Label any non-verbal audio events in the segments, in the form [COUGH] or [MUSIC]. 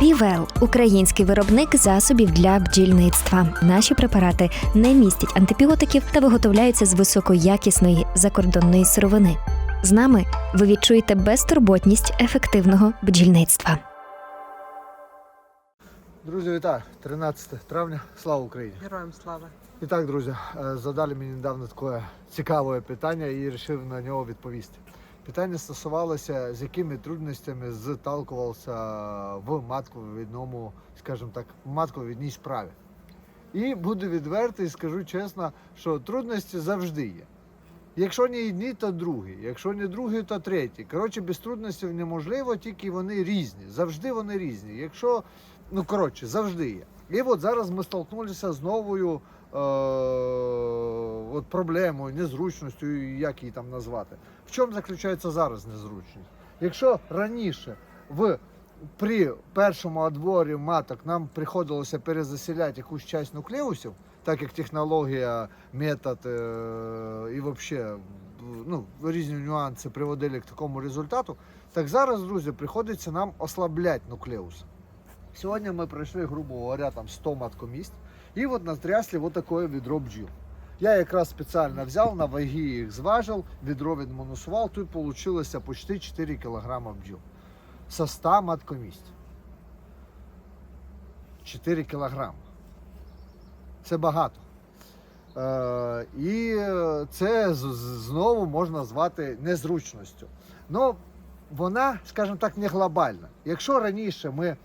Півел український виробник засобів для бджільництва. Наші препарати не містять антибіотиків та виготовляються з високоякісної закордонної сировини. З нами ви відчуєте безтурботність ефективного бджільництва. Друзі, вітаю! 13 травня. Слава Україні! Героям слава. І так, друзі, е, задали мені недавно таке цікаве питання і вирішив на нього відповісти. Питання стосувалося, з якими трудностями зталкувався в матковідному, скажімо так, в матковідній справі. І буду відвертий скажу чесно, що трудності завжди є. Якщо не одні, то другі. Якщо не другі, то треті. Коротше, без трудностей неможливо, тільки вони різні. Завжди вони різні. Якщо, ну коротше, завжди є. І от зараз ми столкнулися з новою от проблемою, незручністю, як її там назвати. В чому заключається зараз незручність? Якщо раніше в при першому отборі маток нам приходилося перезаселяти якусь часть нуклеусів, так як технологія, метод е- і взагалі ну, різні нюанси приводили к такому результату, так зараз, друзі, приходиться нам ослабляти нуклеус. Сьогодні ми пройшли, грубо говоря, там 100 маткомість, і от натрясли вот такое відро бджіл. Я якраз спеціально взяв, на ваги їх зважив, відро відмонусував, тут вийшло почти 4 кг бджіл. Со 100 маткомість. 4 кг. Це багато. Е, і це знову можна звати незручністю. Ну, вона, скажімо так, не глобальна. Якщо раніше ми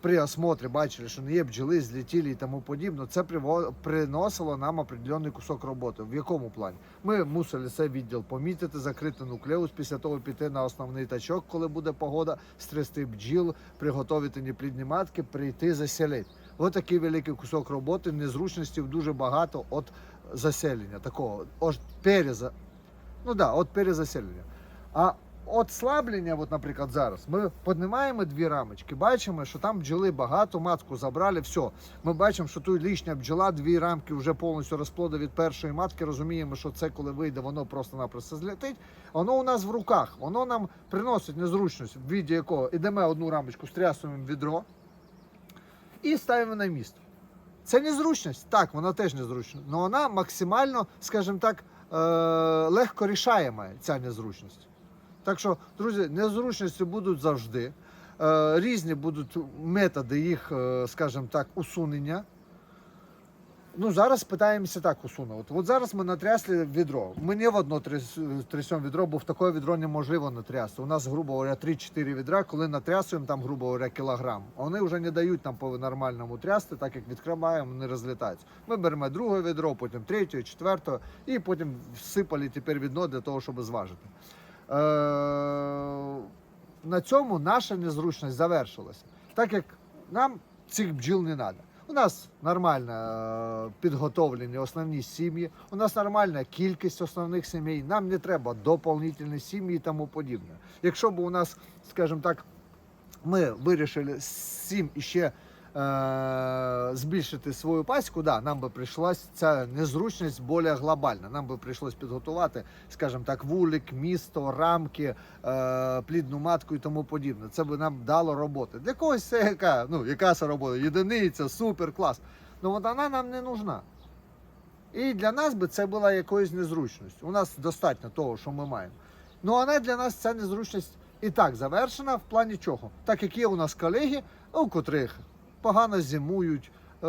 при осмотрі бачили, що не є бджоли, злетіли і тому подібне, це приносило нам определенний кусок роботи. В якому плані? Ми мусили цей відділ помітити, закрити нуклеус, після того піти на основний тачок, коли буде погода, стрясти бджіл, приготувати неплідні матки, прийти заселити. Ось такий великий кусок роботи, незручностей дуже багато від заселення такого. Ось переза... Ну да, от перезаселення. А от слаблення, от, наприклад, зараз, ми піднімаємо дві рамочки, бачимо, що там бджоли багато, матку забрали, все. Ми бачимо, що тут лишня бджола, дві рамки вже повністю розплоду від першої матки. Розуміємо, що це коли вийде, воно просто-напросто злетить. Воно у нас в руках, воно нам приносить незручність, в віді якого ідемо одну рамочку, стрясуємо відро і ставимо на місто. Це незручність, так, вона теж незручна, але вона максимально, скажімо так, е- легко рішаєма, ця незручність. Так що, друзі, незручності будуть завжди. Е, різні будуть методи їх, е, скажімо так, усунення. Ну, зараз питаємося так усунути. От зараз ми натрясли відро. Ми не в одно трясемо відро, бо в таке відро неможливо натрясти. У нас, грубо говоря, 3-4 відра, коли натрясуємо, там, грубо говоря, кілограм. Вони вже не дають нам по нормальному трясти, так як відкриваємо, вони розлітаються. Ми беремо друге відро, потім третє, четверте, і потім всипали тепер відно для того, щоб зважити. Е, на цьому наша незручність завершилася. Так як нам цих бджіл не треба. У нас нормально е, підготовлені основні сім'ї, у нас нормальна кількість основних сімей, нам не треба доповнительні сім'ї і тому подібне. Якщо б у нас, скажімо так, ми вирішили сім іще збільшити свою паську, да, нам би прийшлась ця незручність більш глобальна. Нам би прийшлось підготувати, скажімо так, вулик, місто, рамки, е, плідну матку і тому подібне. Це би нам дало роботи. Для когось це яка, ну, яка це робота? Єдиниця, супер, клас. Ну вона нам не нужна. І для нас би це була якоюсь незручністю. У нас достатньо того, що ми маємо. Ну, вона для нас ця незручність і так завершена в плані чого? Так як є у нас колеги, у котрих погано зимують. Е,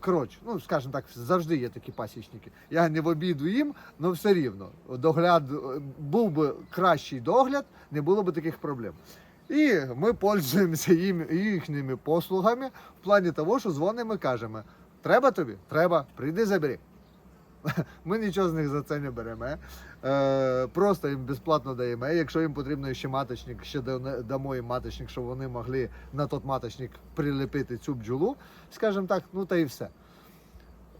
коротше, ну скажімо так, завжди є такі пасічники. Я не в обіду їм, але все рівно. Догляд е, був би кращий догляд, не було б таких проблем. І ми пользуємося їм їхніми послугами в плані того, що дзвонимо і кажемо: треба тобі? Треба, прийди забери. [LAUGHS] Ми нічого з них за це не беремо. Е, просто їм безплатно даємо. Якщо їм потрібно ще маточник, ще дамо їм маточник, щоб вони могли на тот маточник прилепити цю бджолу, скажімо так, ну та і все.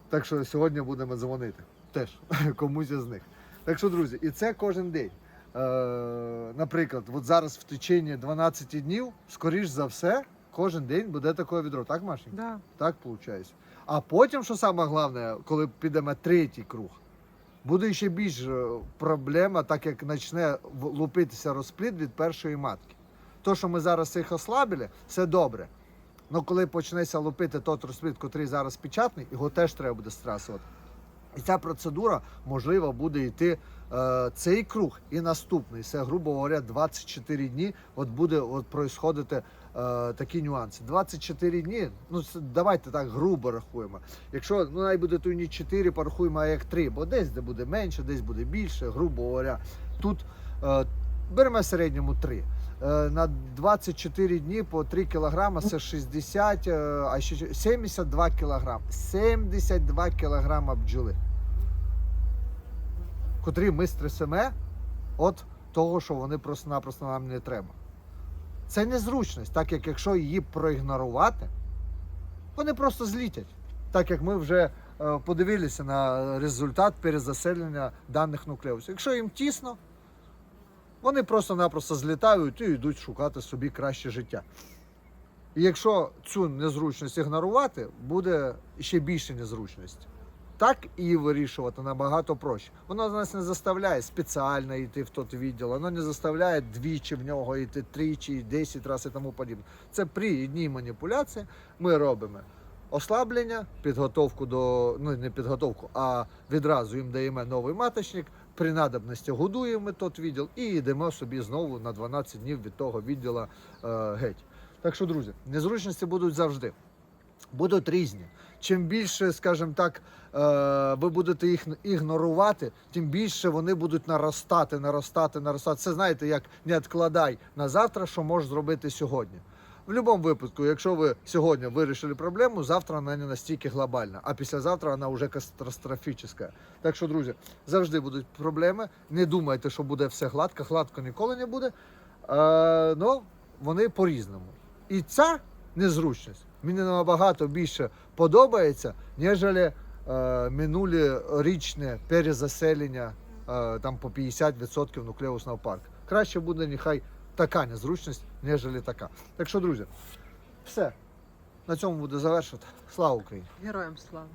Так що сьогодні будемо дзвонити теж [LAUGHS] комусь із них. Так що, друзі, і це кожен день. Е, наприклад, от зараз в течение 12 днів, скоріш за все, кожен день буде таке відро. Так, Машенька? Да. Так виходить. А потім, що саме головне, коли підемо третій круг, буде ще більш е, проблема, так як почне лупитися розплід від першої матки. То, що ми зараз їх ослабили, це добре. Але коли почнеться лупити той розплід, який зараз печатний, його теж треба буде страсувати. І ця процедура, можливо, буде йти е, цей круг і наступний. Це, грубо говоря, 24 дні. От буде от е, такі нюанси. 24 дні, ну це, давайте так грубо рахуємо. Якщо ну най буде то не 4, порахуємо а як 3, бо десь де буде менше, десь буде більше, грубо говоря. Тут е, беремо середньому 3. Е, на 24 дні по 3 кілограма це 60, е, а ще 72 кілограм. 72 кілограма бджоли. Котрі ми стресемо від того, що вони просто-напросто нам не треба. Це незручність, так як якщо її проігнорувати, вони просто злітять. Так як ми вже е, подивилися на результат перезаселення даних нуклеусів. Якщо їм тісно, вони просто-напросто злітають і йдуть шукати собі краще життя. І якщо цю незручність ігнорувати, буде ще більше незручності. Так і вирішувати набагато проще. Воно нас не заставляє спеціально йти в той відділ, воно не заставляє двічі в нього йти тричі, десять разів і тому подібне. Це при одній маніпуляції ми робимо ослаблення, підготовку до ну не підготовку, а відразу їм даємо новий маточник. При надобності годуємо тот відділ і йдемо собі знову на 12 днів від того відділа е, геть. Так що, друзі, незручності будуть завжди. Будуть різні. Чим більше, скажімо так, е, ви будете їх ігнорувати, тим більше вони будуть наростати, наростати, наростати. Це знаєте, як не відкладай на завтра, що можеш зробити сьогодні. В будь-якому випадку, якщо ви сьогодні вирішили проблему, завтра вона не настільки глобальна, а післязавтра вона вже катастрофічна. Так що, друзі, завжди будуть проблеми. Не думайте, що буде все гладко. Гладко ніколи не буде. Ну, вони по-різному. І ця незручність мені набагато більше подобається, ніж е, минулі річне перезаселення е, там по 50% нуклеусного парку. Краще буде нехай така незручність, ніж така. Так що, друзі, все. На цьому буде завершити. Слава Україні! Героям слава.